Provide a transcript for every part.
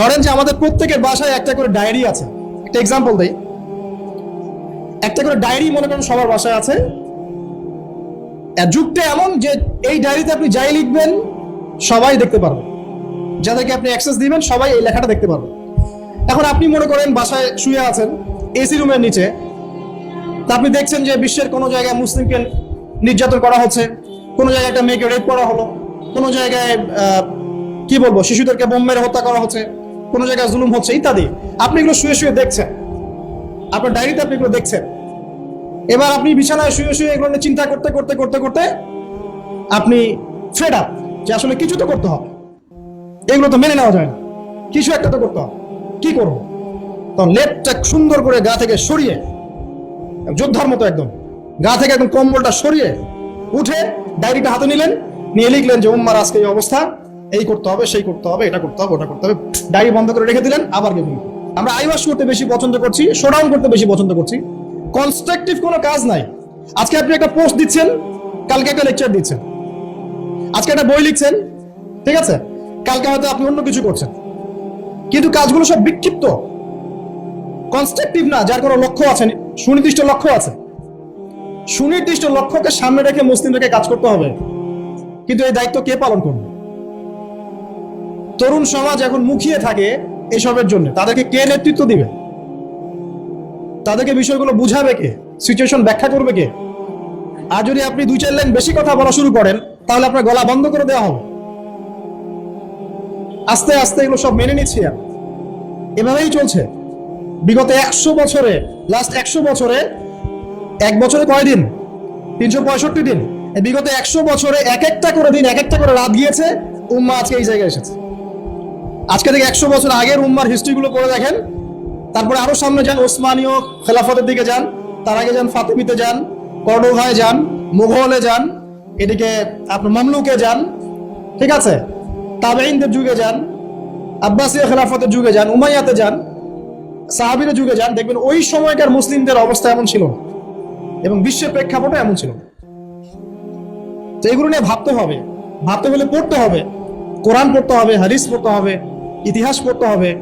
ধরেন যে আমাদের প্রত্যেকের বাসায় একটা করে ডায়েরি আছে। একটা এক্সাম্পল দেই। একটা করে ডায়েরি মনে করেন সবার বাসায় আছে। যুগটা এমন যে এই ডায়েরিতে আপনি যাই লিখবেন, সবাই দেখতে পারবে। যাদেরকে আপনি অ্যাক্সেস দিবেন, সবাই এই লেখাটা দেখতে পারবে। এখন আপনি মনে করেন বাসায় শুয়ে আছেন এসি রুমের নিচে। তা আপনি দেখছেন যে বিশ্বের কোনো জায়গায় মুসলিমকে নির্যাতন করা হচ্ছে। কোনো জায়গায় একটা মেয়েকে রেপ করা হলো। কোনো জায়গায় কি বলব, শিশুদেরকে বোম মেরে হত্যা করা হচ্ছে। কোনো জায়গায় জুলুম হচ্ছে, ইত্যাদি। আপনি এগুলো শুয়ে শুয়ে দেখছেন। আপনার ডায়েরিতে আপনি এগুলো দেখছেন। এবার আপনি বিছানায় শুয়ে শুয়ে এগুলো নিয়ে চিন্তা করতে করতে করতে করতে আপনি ফেড আপ যে আসলে কিছু তো করতে হবে। এগুলো তো মেনে নেওয়া যায় না। কিছু একটা তো করতে হবে। কি করব? তখন লেপটা সুন্দর করে গা থেকে সরিয়ে, যোদ্ধার মতো একদম, গা থেকে একদম কম্বলটা সরিয়ে উঠে ডায়েরিটা হাতে নিলেন, নিয়ে লিখলেন যে, উম্মার আজকে এই অবস্থা। এই করতে হবে, সেই করতে হবে, এটা করতে হবে, ওটা করতে হবে। ডায়েরি বন্ধ করে রেখে দিলেন, আবার গেলেন আমরা আইওয়াশ করতে বেশি পছন্দ করছি, শোডাউন করতে বেশি পছন্দ করছি। কনস্ট্রাকটিভ কোনো কাজ নাই। আজকে আপনি একটা পোস্ট দিচ্ছেন, কালকে একটা লেকচার দিচ্ছেন। আজকে একটা বই লিখছেন, ঠিক আছে? কালকে হয়তো আপনি অন্য কিছু করছেন। কিন্তু কাজগুলো সব বিক্ষিপ্ত। কনস্ট্রাকটিভ না, যার কোনো লক্ষ্য আছে, সুনির্দিষ্ট লক্ষ্য আছে। সুনির্দিষ্ট লক্ষ্যকে সামনে রেখে মুসলিমদেরকে কাজ করতে হবে। কিন্তু এই দায়িত্ব কে পালন করবে? তরুণ সমাজ এখন মুখিয়ে থাকে এসবের জন্য। তাদেরকে কে নেতৃত্ব দিবে? তাদেরকে বিষয়গুলো বুঝাবে কে? সিচুয়েশন ব্যাখ্যা করবে কে? আর যদি আপনি দুই চার লাইন বেশি কথা বলা শুরু করেন, তাহলে আপনার গলা বন্ধ করে দেওয়া হবে। আস্তে আস্তে এগুলো সব মেনে নিচ্ছি এভাবেই চলছে। বিগত একশো বছরে লাস্ট একশো বছরে, এক বছরে কয় দিন? তিনশো পঁয়ষট্টি দিন। বিগত একশো বছরে এক একটা করে দিন, এক একটা করে রাত গিয়েছে। উম্মা আজকে এই জায়গায় এসেছে। আজকে থেকে একশো বছর আগের উম্মার হিস্ট্রিগুলো করে দেখেন। তারপরে আরও সামনে যান, ওসমানীয় খেলাফতের দিকে যান, তার আগে যান ফাতেমিতে যান কর্ডোভায় যান, মুঘলে যান, এদিকে আপনার মামলুকে যান, ঠিক আছে? তাবেইনদের যুগে যান, আব্বাসিয়া খেলাফতের যুগে যান, উমাইয়াতে যান সাহাবিরের যুগে যান, দেখবেন ওই সময়কার মুসলিমদের অবস্থা এমন ছিল। এবং বিশ্বের প্রেক্ষাপটে এমন ছিল। এগুলো নিয়ে ভাবতে হবে। ভাবতে হলে পড়তে হবে। কোরআন পড়তে হবে, হাদিস পড়তে হবে। ইতিহাস পড়তে হবে,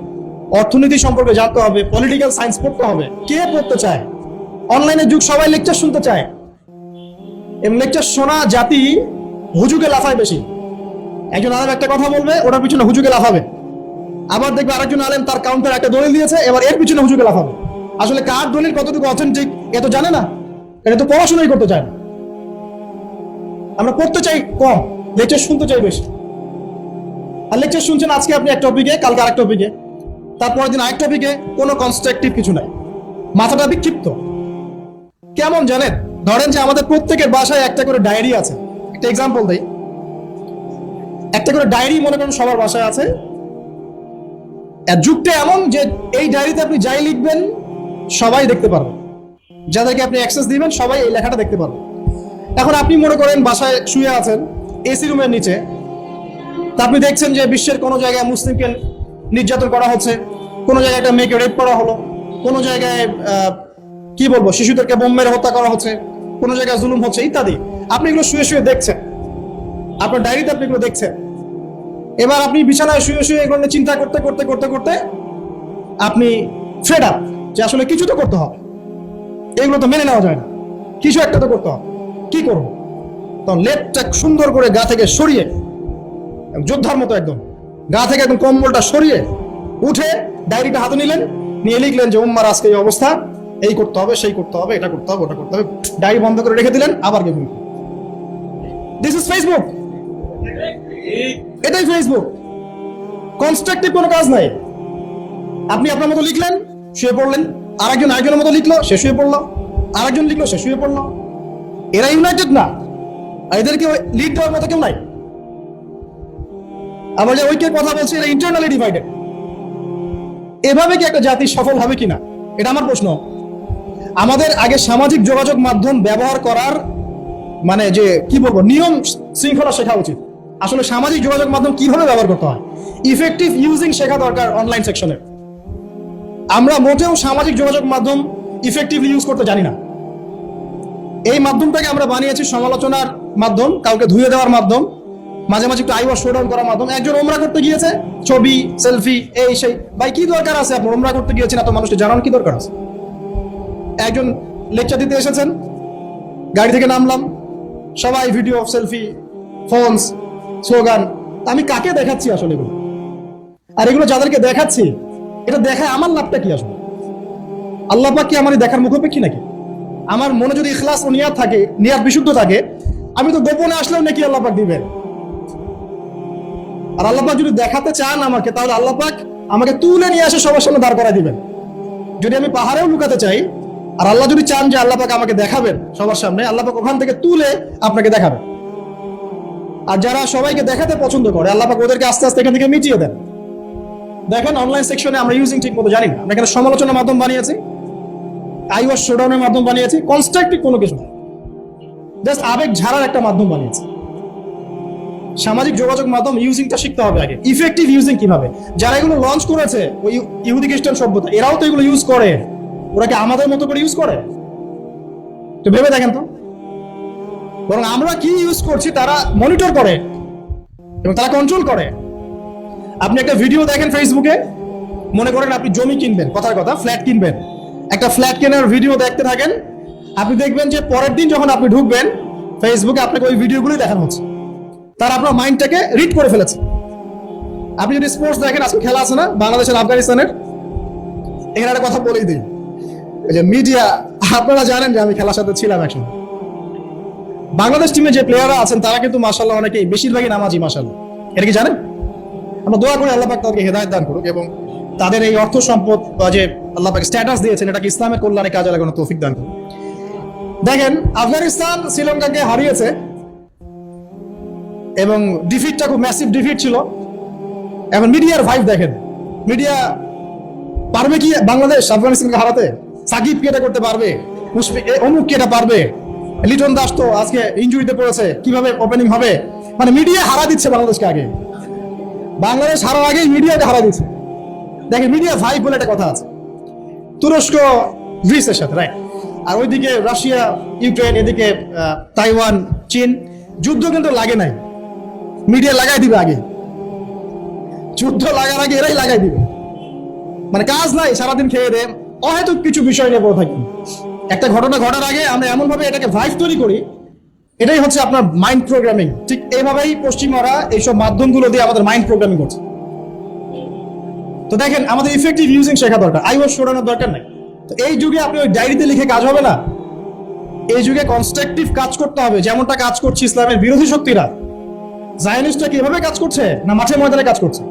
অর্থনীতি সম্পর্কে জানতে হবে পলিটিক্যাল সায়েন্স পড়তে হবে। কে পড়তে চায়? অনলাইনে যুগ সবাই লেকচার শুনতে চায়। এবং লেকচার শোনা জাতি হুজুকে লাফায় বেশি। একজন আলেম একটা কথা বলবে, ওটার পিছনে হুজুকে লাফাবে। আবার দেখবে আরেকজন আলেম তার কাউন্টার একটা দলিল দিয়েছে, এবার এর পিছনে হুজুকে লাফাবে। আসলে কার দলিল কতটুকু অথেন্টিক এ তো জানে না। এটা তো পড়াশোনাই করতে চায় না। আমরা পড়তে চাই কম লেকচার শুনতে চাই বেশি। আর লেকচার শুনছেন আজকে আপনি এক টপিকে কালকে আরেক টপিকে তারপরের দিন আরেক টপিকে কোনো কনস্ট্রাকটিভ কিছু নাই। মাথাটা বিক্ষিপ্ত। কেমন জানেন? ধরেন যে আমাদের প্রত্যেকের বাসায় একটা করে ডায়েরি আছে। একটা এক্সাম্পল দেই। একটা করে ডায়েরি মনে করেন সবার বাসায় আছে। যুগটা এমন যে এই ডায়েরিতে আপনি যাই লিখবেন, সবাই দেখতে পারবে যাদেরকে আপনি অ্যাক্সেস দিবেন, সবাই এই লেখাটা দেখতে পারবে এখন আপনি মনে করেন বাসায় শুয়ে আছেন এসি রুমের নিচে। তা আপনি দেখছেন যে বিশ্বের কোনো জায়গায় মুসলিমকে নির্যাতন করা হচ্ছে, কোনো জায়গায় একটা মেয়েকে রেপ করা হলো, কোনো জায়গায় কি বলব, শিশুদেরকে বোম মেরে হত্যা করা হচ্ছে, কোনো জায়গায় জুলুম হচ্ছে, ইত্যাদি। আপনি এগুলো শুয়ে শুয়ে দেখছেন। আপনার ডায়েরিতে আপনি এগুলো দেখছেন। এবার আপনি বিছানায় শুয়ে শুয়ে এগুলো চিন্তা করতে করতে করতে করতে আপনি ফেড আপ যে আসলে কিছু তো করতে হবে। এগুলো তো মেনে নেওয়া যায় না। কিছু একটা তো করতে হবে। কি করব? তখন লেপটা সুন্দর করে গা থেকে সরিয়ে যোদ্ধার মতো একদম। গা থেকে একদম কম্বলটা সরিয়ে উঠে ডায়েরিটা হাতে নিলেন, নিয়ে লিখলেন যে, উম্মার, আজকে এই অবস্থা, এই করতে হবে, সেই করতে হবে, এটা করতে হবে, ওটা করতে হবে। ডায়েরি বন্ধ করে রেখে দিলেন, আবার গেলেন দিস ইজ ফেসবুক এটাই ফেসবুক কনস্ট্রাকটিভ কোনো কাজ নাই। আপনি আপনার মতো লিখলেন, শুয়ে পড়লেন। আরেকজন আরেকজনের মতো লিখলো, সে শুয়ে পড়ল। আরেকজন লিখলো, সে শুয়ে পড়ল। এরা ইউনাইটেড না। এদেরকে লিড দেওয়ার মতো কেউ নাই। আমরা যে ঐক্যের কথা বলছি, এটা ইন্টারনালি ডিভাইডেড এভাবে কি একটা জাতি সফল হবে কিনা? এটা আমার প্রশ্ন। আমাদের আগে সামাজিক যোগাযোগ মাধ্যম ব্যবহার করার মানে যে, কি বলব, নিয়ম শৃঙ্খলা শেখা উচিত। আসলে সামাজিক যোগাযোগ মাধ্যম কীভাবে ব্যবহার করতে হয়? ইফেক্টিভ ইউজিং শেখা দরকার অনলাইন সেকশনে আমরা মোটেও সামাজিক যোগাযোগ মাধ্যম ইফেক্টিভলি ইউজ করতে জানি না। এই মাধ্যমটাকে আমরা বানিয়েছি সমালোচনার মাধ্যম, কাউকে ধুয়ে দেওয়ার মাধ্যম। মাঝে মাঝে একটু আইওয়াশ শোডাউন করার মাধ্যমে একজন ওমরা করতে গিয়েছে। ছবি সেলফি এই সেই। ভাই, কি দরকার আছে? আপনার ওমরা করতে গিয়েছেন, এত মানুষকে জানান কি দরকার আছে? একজন লেকচার দিতে এসেছেন। গাড়ি থেকে নামলাম। সবাই ভিডিও সেলফি ফোনস স্লোগান আমি কাকে দেখাচ্ছি আসলে এগুলো? আর এগুলো যাদেরকে দেখাচ্ছি, এটা দেখায় আমার লাভটা কি আসলে? আল্লাহ পাক কি আমার দেখার মুখোপেক্ষী নাকি? আমার মনে যদি ইখলাস ও নিয়াত থাকে, নিয়াত বিশুদ্ধ থাকে, আমি তো গোপনে আসলেও নাকি আল্লাহ পাক দিবেন। আর আল্লাপাক যদি দেখাতে চান আমাকে, তাহলে আল্লাপাক আমাকে তুলে নিয়ে এসে সবার সামনে দাঁড় করায় দিবেন। যদি আমি পাহাড়েও লুকাতে চাই, আর আল্লাহ যদি চান যে আল্লাহ পাক আমাকে দেখাবেন সবার সামনে, আল্লাহ পাক ওখান থেকে তুলে আপনাকে দেখাবেন। আর যারা সবাইকে দেখাতে পছন্দ করে, আল্লাহ পাক ওদেরকে আস্তে আস্তে এখান থেকে মিটিয়ে দেন। দেখেন অনলাইন সেকশনে আমরা ইউজিং ঠিক মতো জানি আমরা এখানে সমালোচনার মাধ্যম বানিয়েছি আই আইওয়াস শোডাউনের মাধ্যম বানিয়েছি কনস্ট্রাকটিভ কোনো কিছু জাস্ট আবেগ ঝাড়ার একটা মাধ্যম বানিয়েছি। সামাজিক যোগাযোগ মাধ্যম ইউজিংটা শিখতে হবে আগে। ইফেক্টিভ ইউজিং কীভাবে? যারা এগুলো লঞ্চ করেছে, ওই ইহুদি খ্রিস্টান সভ্যতা, এরাও তো এগুলো ইউজ করে। ওরা কি আমাদের মতো করে ইউজ করে? তো ভেবে দেখেন তো। বরং আমরা কি ইউজ করছি তারা মনিটর করে এবং তারা কন্ট্রোল করে। আপনি একটা ভিডিও দেখেন ফেসবুকে মনে করেন আপনি জমি কিনবেন, কথার কথা ফ্ল্যাট কিনবেন। একটা ফ্ল্যাট কেনার ভিডিও দেখতে থাকেন, আপনি দেখবেন যে পরের দিন যখন আপনি ঢুকবেন ফেসবুকে আপনাকে ওই ভিডিওগুলোই দেখানো হচ্ছে। তার আপনার মাইন্ডটাকে রিড করে ফেলেছে। আপনি যদি স্পোর্টস দেখেন, আজকে খেলা আছে না বাংলাদেশের আফগানিস্তানের, এখানে একটা কথা বলেই দিই। যে মিডিয়া আপনারা জানেন যে আমি খেলার সাথে ছিলাম একসময় বাংলাদেশ টিমে যে প্লেয়াররা আছেন, তারা কিন্তু মাসাল্লাহ অনেকেই, বেশিরভাগই নামাজি মাসাল্লাহ এটা কি জানেন? আমরা দোয়া করি আল্লাহ পাক তাদেরকে হেদায়ত দান করুক এবং তাদের এই অর্থ সম্পদ, বা যে আল্লাহ পাক স্ট্যাটাস দিয়েছেন, এটাকে ইসলামের কল্যাণে কাজে লাগানো তৌফিক দান করুক। দেখেন, আফগানিস্তান শ্রীলঙ্কাকে হারিয়েছে এবং ডিফিটটা খুব ম্যাসিভ ডিফিট ছিল। এখন মিডিয়ার ভাইভ দেখেন। মিডিয়া পারবে কি বাংলাদেশ আফগানিস্তানকে হারাতে? সাকিব কি এটা করতে পারবে? মুশফিক অমুক কি এটা পারবে? লিটন দাস তো আজকে ইনজুরিতে পড়েছে। কীভাবে ওপেনিং হবে? মানে মিডিয়া হারা দিচ্ছে বাংলাদেশকে আগে। বাংলাদেশ হারার আগেই মিডিয়াকে হারা দিচ্ছে। দেখেন, মিডিয়া ভাইব বলে একটা কথা আছে। তুরস্ক গ্রিসের সাথে রাইট আর ওইদিকে রাশিয়া, ইউক্রেন, এদিকে তাইওয়ান, চীন। যুদ্ধ কিন্তু লাগে নাই। মিডিয়া লাগাই দিবে আগে। যুদ্ধ লাগার আগে এরাই লাগাই দিবে। মানে কাজ নাই, সারাদিন খেয়ে দে অহেতুক কিছু বিষয় নিয়ে থাকি। একটা ঘটনা ঘটার আগে আমরা এমন ভাবে এটাকে ভাইভ তৈরি করি, এটাই হচ্ছে আপনার মাইন্ড প্রোগ্রামিং ঠিক এইভাবেই পশ্চিমারা এইসব মাধ্যমগুলো দিয়ে আমাদের মাইন্ড প্রোগ্রামিং করছে। তো দেখেন, আমাদের ইফেক্টিভ ইউজিং শেখা দরকার। আইওয়াস সরানোর দরকার নাই। তো এই যুগে আপনি ওই ডায়েরিতে লিখে কাজ হবে না। এই যুগে কনস্ট্রাকটিভ কাজ করতে হবে, যেমনটা কাজ করছে ইসলামের বিরোধী শক্তিরা। জায়নিস্টরা কীভাবে কাজ করছে? না মাঠে ময়দানে কাজ করছে?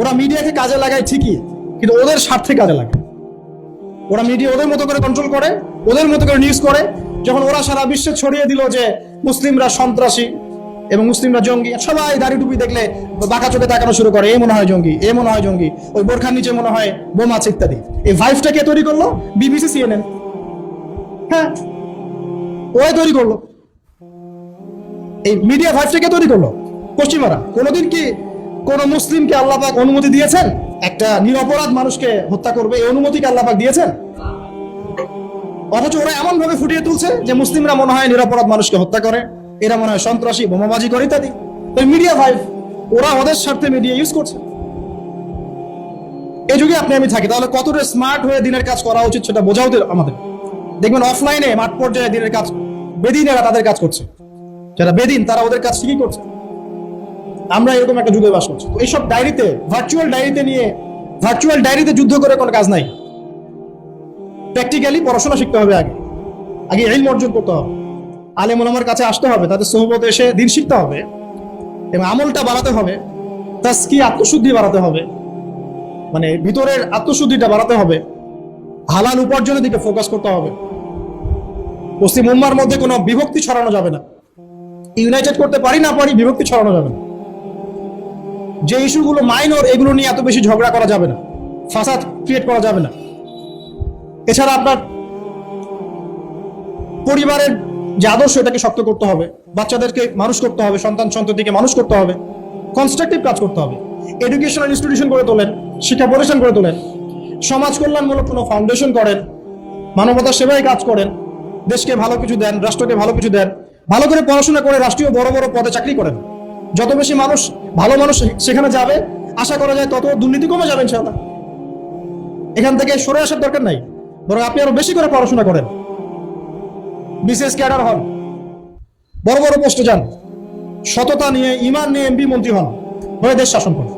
ওরা মিডিয়াকে কাজে লাগায় ঠিকই, কিন্তু ওদের স্বার্থে কাজে লাগে। ওরা মিডিয়া ওদের মতো করে কন্ট্রোল করে, ওদের মতো করে নিউজ করে। যখন ওরা সারা বিশ্বে ছড়িয়ে দিল যে মুসলিমরা সন্ত্রাসী এবং মুসলিমরা জঙ্গি, সবাই দাড়ি টুপি দেখলে বাঁকা চোখে তাকানো শুরু করে এ মনে হয় জঙ্গি এ মনে হয় জঙ্গি, ওই বোরখার নিচে মনে হয় বোমা আছে ইত্যাদি। এই ভাইভটা কে তৈরি করল? বিবিসি সিএনএন হ্যাঁ ওই তৈরি করল। এই মিডিয়া ভাইভটা কে তৈরি করল? পশ্চিমারা। কোনোদিন কি কোন মুসলিমকে আল্লাহ পাক অনুমতি দিয়েছেন? একটা নিরপরাধ মানুষকে হত্যা করবে, এই অনুমতিকে আল্লাহ পাক দিয়েছেন? অথচ ওরা এমন ভাবে ফুটিয়ে তুলছে যে মুসলিমরা মনে হয় নিরপরাধ মানুষকে হত্যা করে। এরা মনে হয় সন্ত্রাসী, বোমাবাজি করে ইত্যাদি। ওই মিডিয়া ভাইভ ওরা ওদের স্বার্থে মিডিয়া ইউজ করছে। এই যুগে আপনি আমি থাকি, তাহলে কতটা স্মার্ট হয়ে দিনের কাজ করা উচিত সেটা বোঝাও তো আমাদের। দেখবেন অফলাইনে মাঠ পর্যায়ে দিনের কাজ, বেদিনেরা তাদের কাজ করছে। যারা বেদিন, তারা ওদের কাজ ঠিকই করছে। আমরা এরকম একটা যুগে বাস করছি। এইসব ডায়েরিতে ভার্চুয়াল ডায়েরিতে নিয়ে ভার্চুয়াল ডায়েরিতে যুদ্ধ করে কোনো কাজ নাই। প্র্যাকটিক্যালি পড়াশোনা শিখতে হবে আগে। আগে ইলম অর্জন করতে হবে। আলেম ওলামার কাছে আসতে হবে, তাদের সহবত এসে দিন শিখতে হবে এবং আমলটা বাড়াতে হবে তাস্কি আত্মশুদ্ধি বাড়াতে হবে মানে ভিতরের আত্মশুদ্ধিটা বাড়াতে হবে, হালাল উপার্জনের দিকে ফোকাস করতে হবে। পশ্চিম উম্মার মধ্যে কোনো বিভক্তি ছড়ানো যাবে না। ইউনাইটেড করতে পারি না পারি, বিভক্তি ছড়ানো যাবে না। যে ইস্যুগুলো মাইনর, এগুলো নিয়ে এত বেশি ঝগড়া করা যাবে না। ফাসাদ ক্রিয়েট করা যাবে না। এছাড়া আপনার পরিবারের যে আদর্শ, এটাকে শক্ত করতে হবে। বাচ্চাদেরকে মানুষ করতে হবে, সন্তান সন্ততিকে মানুষ করতে হবে। কনস্ট্রাকটিভ কাজ করতে হবে। এডুকেশনাল ইনস্টিটিউশন করে তোলেন, শিক্ষা প্রতিষ্ঠান করে তোলেন। সমাজ কল্যাণমূলক কোনো ফাউন্ডেশন করেন। মানবতার সেবায় কাজ করেন। দেশকে ভালো কিছু দেন, রাষ্ট্রকে ভালো কিছু দেন। ভালো করে পড়াশোনা করে রাষ্ট্রীয় বড় বড় পদে চাকরি করেন। যত বেশি মানুষ, ভালো মানুষ সেখানে যাবে, আশা করা যায় তত দুর্নীতি কমে যাবে ইনশাআল্লাহ। এখান থেকে সরে আসার দরকার নাই, বরং আপনি আরও বেশি করে পড়াশোনা করেন। বিশেষ ক্যাডার হন, বড় বড় পোস্টে যান, সততা নিয়ে, ইমান নিয়ে এমপি মন্ত্রী হন, হয়ে দেশ শাসন করেন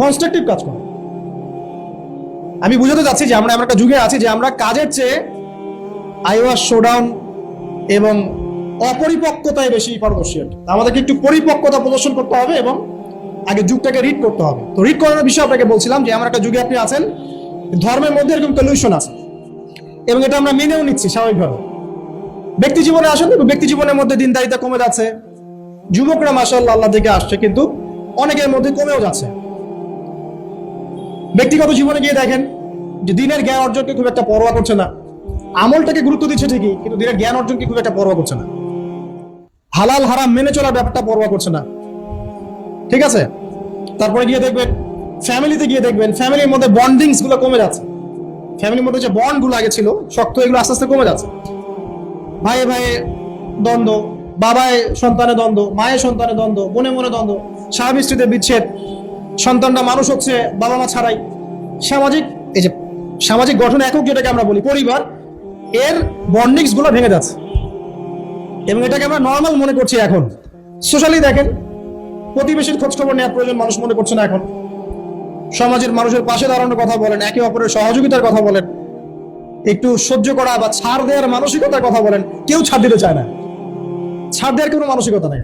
কনস্ট্রাকটিভ কাজ করুন। আমি বুঝাতে চাচ্ছি যে আমরা এমন একটা যুগে আছি যে আমরা কাজের চেয়ে আইওয়াস, শোডাউন এবং অপরিপক্কতায় বেশি পারদর্শী। আমাদেরকে একটু পরিপক্কতা প্রদর্শন করতে হবে এবং আগে যুগটাকে রিড করতে হবে। তো রিড করানোর বিষয়ে আপনাকে বলছিলাম যে আমার একটা যুগে আপনি আছেন, ধর্মের মধ্যে এরকম কলিউশন আছে। এবং এটা আমরা মেনেও নিচ্ছি স্বাভাবিকভাবে। ব্যক্তি জীবনে আসেন ব্যক্তি জীবনের মধ্যে দিনদারিতা কমে যাচ্ছে। যুবকরা মাসাল্লাহ আল্লাহ থেকে আসছে, কিন্তু অনেকের মধ্যে কমেও যাচ্ছে। ব্যক্তিগত জীবনে গিয়ে দেখেন যে, দিনের জ্ঞান অর্জনকে খুব একটা পরোয়া করছে না। আমলটাকে গুরুত্ব দিচ্ছে ঠিকই, কিন্তু দিনের জ্ঞান অর্জনকে খুব একটা পরোয়া করছে না। হালাল হারাম মেনে চলার ব্যাপারটা পরোয়া করছে না। ঠিক আছে? তারপরে গিয়ে দেখবেন, ফ্যামিলিতে গিয়ে দেখবেন, ফ্যামিলির মধ্যে বন্ডিংসগুলো কমে যাচ্ছে। ফ্যামিলির মধ্যে যে বন্ডগুলো আগে ছিল, শক্ত এগুলো আস্তে আস্তে কমে যাচ্ছে। ভাইয়ে ভাইয়ে দ্বন্দ্ব, বাবায় সন্তানে দ্বন্দ্ব, মায়ের সন্তানে দ্বন্দ্ব মনে মনে দ্বন্দ্ব, স্বামী স্ত্রীতে বিচ্ছেদ, সন্তানটা মানুষ হচ্ছে, বাবা মা ছাড়াই। সামাজিক, এই যে সামাজিক গঠন একক যেটাকে আমরা বলি, পরিবার, এর বন্ডিংসগুলো ভেঙে যাচ্ছে। এবং এটাকে আমরা নর্মাল মনে করছি এখন। সোশ্যালি দেখেন, প্রতিবেশীর খোঁজ খবর নেওয়ার প্রয়োজন, মানুষ মনে করছে না এখন। সমাজের মানুষের পাশে দাঁড়ানোর কথা বলেন, একে অপরের সহযোগিতার কথা বলেন, একটু সহ্য করা বা ছাড় দেওয়ার মানসিকতার কথা বলেন, কেউ ছাড় দিতে চায় না। ছাড় দেওয়ার কোনো মানসিকতা নেই।